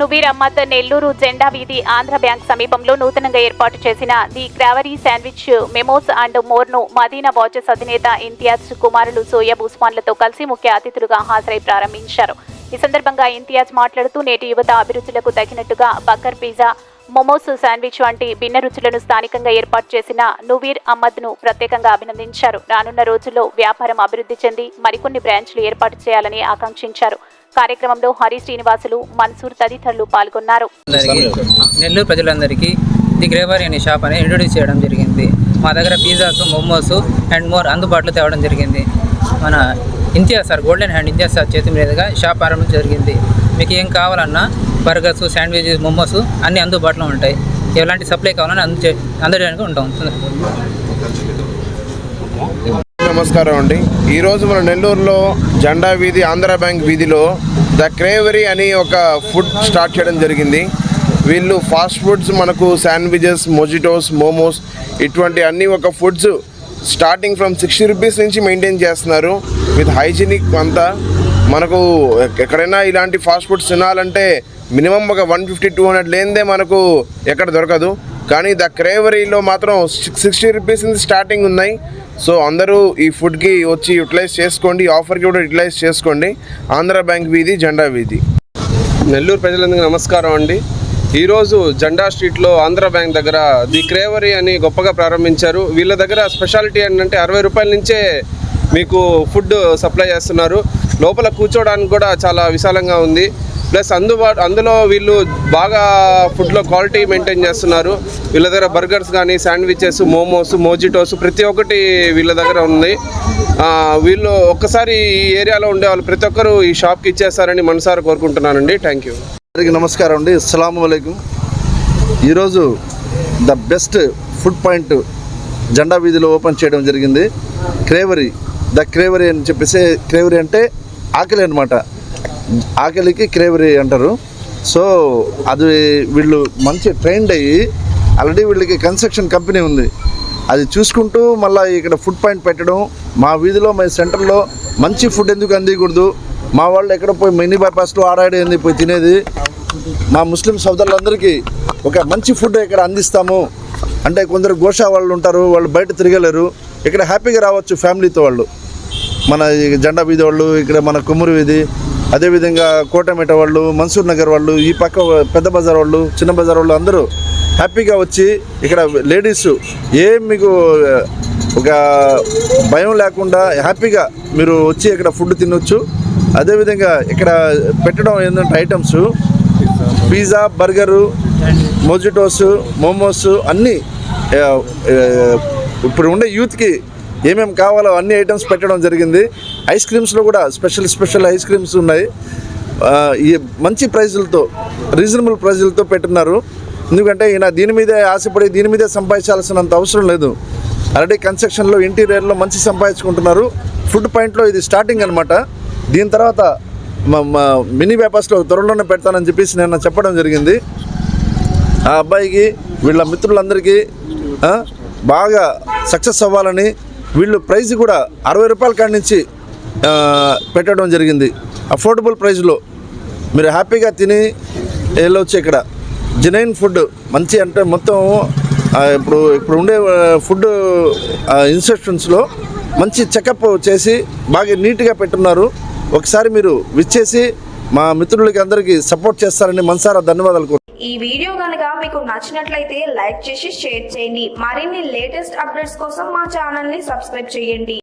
నువీర్ నెల్లూరు జెండా వీధి ఆంధ్ర బ్యాంక్ సమీపంలో నూతనంగా ఏర్పాటు చేసిన the cravery sandwich momos and మోర్ను Madina watches అధినేత ఇంతియాజ్ కుమారులు సోయబ్ ఉస్మాన్లతో కలిసి ముఖ్య అతిథులుగా హాజరై ప్రారంభించారు. ఈ సందర్భంగా ఇంతియాజ్ మాట్లాడుతూ నేటి యువత అభిరుచులకు తగినట్టుగా బక్కర్ పిజ్జా మొమోస్ శాండ్విచ్ వంటి భిన్న రుచులను స్థానికంగా ఏర్పాటు చేసిన నువీర్ అహ్మద్ను ప్రత్యేకంగా అభినందించారు. రానున్న రోజుల్లో వ్యాపారం అభివృద్ధి చెంది మరికొన్ని బ్రాంచ్లు ఏర్పాటు చేయాలని ఆకాంక్షించారు. కార్యక్రమంలో హరి శ్రీనివాసులు మన్సూర్ తదితరులు పాల్గొన్నారు. అందరికీ నెల్లూరు ప్రజలందరికీ ది గ్రేవరీ అనే షాప్ అనేది ఇంట్రొడ్యూస్ చేయడం జరిగింది. మా దగ్గర పిజ్జాస్ మోమోస్ అండ్ మోర్ అందుబాటులో తేవడం జరిగింది. మన Imtiaz sir golden hand Imtiaz sir చేతి మీదుగా షాప్ ఆరంభం జరిగింది. మీకు ఏం కావాలన్నా బర్గర్స్ శాండ్విచెస్ మోమోస్ అన్నీ అందుబాటులో ఉంటాయి. ఎలాంటి సప్లై కావాలన్నా అందచే అందడానికి ఉంటాం. నమస్కారం అండి. ఈరోజు మన నెల్లూరులో జెండా వీధి ఆంధ్ర బ్యాంక్ వీధిలో ద క్రేవరీ అని ఒక ఫుడ్ స్టార్ట్ చేయడం జరిగింది. వీళ్ళు ఫాస్ట్ ఫుడ్స్ మనకు శాండ్విచెస్ మొజిటోస్ మోమోస్ ఇటువంటి అన్ని ఒక foods starting from sixty rupees నుంచి మెయింటైన్ చేస్తున్నారు. విత్ హైజీనిక్ అంతా మనకు ఎక్కడైనా ఇలాంటి ఫాస్ట్ ఫుడ్స్ తినాలంటే మినిమం ఒక వన్ ఫిఫ్టీ టూ హండ్రెడ్ లేనిదే మనకు ఎక్కడ దొరకదు. కానీ ద క్రేవరీలో మాత్రం సిక్స్టీ రూపీస్ నుంచి స్టార్టింగ్ ఉన్నాయి. సో అందరూ ఈ ఫుడ్కి వచ్చి యూటిలైజ్ చేసుకోండి ఈ ఆఫర్కి కూడా యూటిలైజ్ చేసుకోండి. ఆంధ్ర బ్యాంక్ వీధి జెండా వీధి. నెల్లూరు ప్రజలందరికీ నమస్కారం అండి. ఈరోజు జెండా స్ట్రీట్లో ఆంధ్ర బ్యాంక్ దగ్గర ది క్రేవరీ అని గొప్పగా ప్రారంభించారు. వీళ్ళ దగ్గర స్పెషాలిటీ ఏంటంటే అరవై రూపాయల నుంచే మీకు ఫుడ్ సప్లై చేస్తున్నారు. లోపల కూర్చోవడానికి కూడా చాలా విశాలంగా ఉంది. ప్లస్ అందుబాటు అందులో వీళ్ళు బాగా ఫుడ్లో క్వాలిటీ మెయింటైన్ చేస్తున్నారు. వీళ్ళ దగ్గర బర్గర్స్ కానీ శాండ్విచెస్ మోమోస్ మోజిటోస్ ప్రతి ఒక్కటి వీళ్ళ దగ్గర ఉంది. వీళ్ళు ఒక్కసారి ఈ ఏరియాలో ఉండే వాళ్ళు ప్రతి ఒక్కరు ఈ షాప్కి ఇచ్చేస్తారని మనసారా కోరుకుంటున్నానండి. థ్యాంక్ యూ అందరికీ నమస్కారం అండి. అస్సలం వలైకుం ఈరోజు ద బెస్ట్ ఫుడ్ పాయింట్ జెండా వీధిలో ఓపెన్ చేయడం జరిగింది. క్రేవరీ ద క్రేవరీ అని చెప్పేసి క్రేవరీ అంటే ఆకలి అనమాట ఆకలికి క్రేవరీ అంటారు. సో అది వీళ్ళు మంచి ట్రైన్డ్ అయ్యి ఆల్రెడీ వీళ్ళకి కన్స్ట్రక్షన్ కంపెనీ ఉంది. అది చూసుకుంటూ మళ్ళీ ఇక్కడ ఫుడ్ పాయింట్ పెట్టడం. మా వీధిలో మా సెంటర్లో మంచి ఫుడ్ ఎందుకు అందియకూడదు? మా వాళ్ళు ఎక్కడ పోయి మినీ బైపాస్లో ఆడాడేంది పోయి తినేది. మా ముస్లిం సోదరులందరికీ ఒక మంచి ఫుడ్ ఇక్కడ అందిస్తాము. అంటే కొందరు గోషా వాళ్ళు ఉంటారు వాళ్ళు బయట తిరగలేరు. ఇక్కడ హ్యాపీగా రావచ్చు ఫ్యామిలీతో వాళ్ళు. మన జెండా వీధి వాళ్ళు ఇక్కడ మన కుమ్మరి వీధి అదేవిధంగా కోటమేట వాళ్ళు మన్సూర్ నగర్ వాళ్ళు ఈ పక్క పెద్ద బజార్ వాళ్ళు చిన్న బజార్ వాళ్ళు అందరూ హ్యాపీగా వచ్చి ఇక్కడ లేడీస్ ఏం మీకు ఒక భయం లేకుండా హ్యాపీగా మీరు వచ్చి ఇక్కడ ఫుడ్ తినొచ్చు. అదేవిధంగా ఇక్కడ పెట్టడం ఏంటంటే items pizza burger mojitos momos అన్నీ ఇప్పుడు ఉండే యూత్కి ఏమేమి కావాలో అన్ని ఐటమ్స్ పెట్టడం జరిగింది. ఐస్ క్రీమ్స్లో కూడా స్పెషల్ స్పెషల్ ఐస్ క్రీమ్స్ ఉన్నాయి. ఈ మంచి ప్రైజులతో రీజనబుల్ ప్రైజులతో పెట్టున్నారు ఎందుకంటే ఈయన దీని మీదే ఆశపడి దీని మీదే సంపాదించాల్సినంత అవసరం లేదు. ఆల్రెడీ కన్స్ట్రక్షన్లో ఇంటీరియర్లో మంచి సంపాదించుకుంటున్నారు. ఫుడ్ పాయింట్లో ఇది స్టార్టింగ్ అనమాట దీని తర్వాత మా- మా మినీ వ్యాపార్స్లో త్వరలోనే పెడతానని చెప్పేసి నేను చెప్పడం జరిగింది. ఆ అబ్బాయికి వీళ్ళ మిత్రులందరికీ బాగా సక్సెస్ అవ్వాలని వీళ్ళు ప్రైస్ కూడా అరవై రూపాయల కాడి నుంచి పెట్టడం జరిగింది. అఫోర్డబుల్ ప్రైస్లో మీరు హ్యాపీగా తిని వెళ్ళొచ్చు ఇక్కడ. జెనైన్ ఫుడ్ మంచి అంటే మొత్తం ఇప్పుడు ఇప్పుడు ఉండే ఫుడ్ ఇన్స్ట్రక్షన్స్లో మంచి చెకప్ చేసి బాగా నీట్గా పెట్టున్నారు. ఒకసారి మీరు విచ్చేసి మా మిత్రులకి అందరికీ సపోర్ట్ చేస్తారని మనసారా ధన్యవాదాలు ఈ వీడియో కనుక మీకు నచ్చినట్లయితే లైక్ చేసి షేర్ చేయండి. మరిన్ని లేటెస్ట్ అప్డేట్స్ కోసం మా ఛానల్ని సబ్స్క్రైబ్ చేయండి.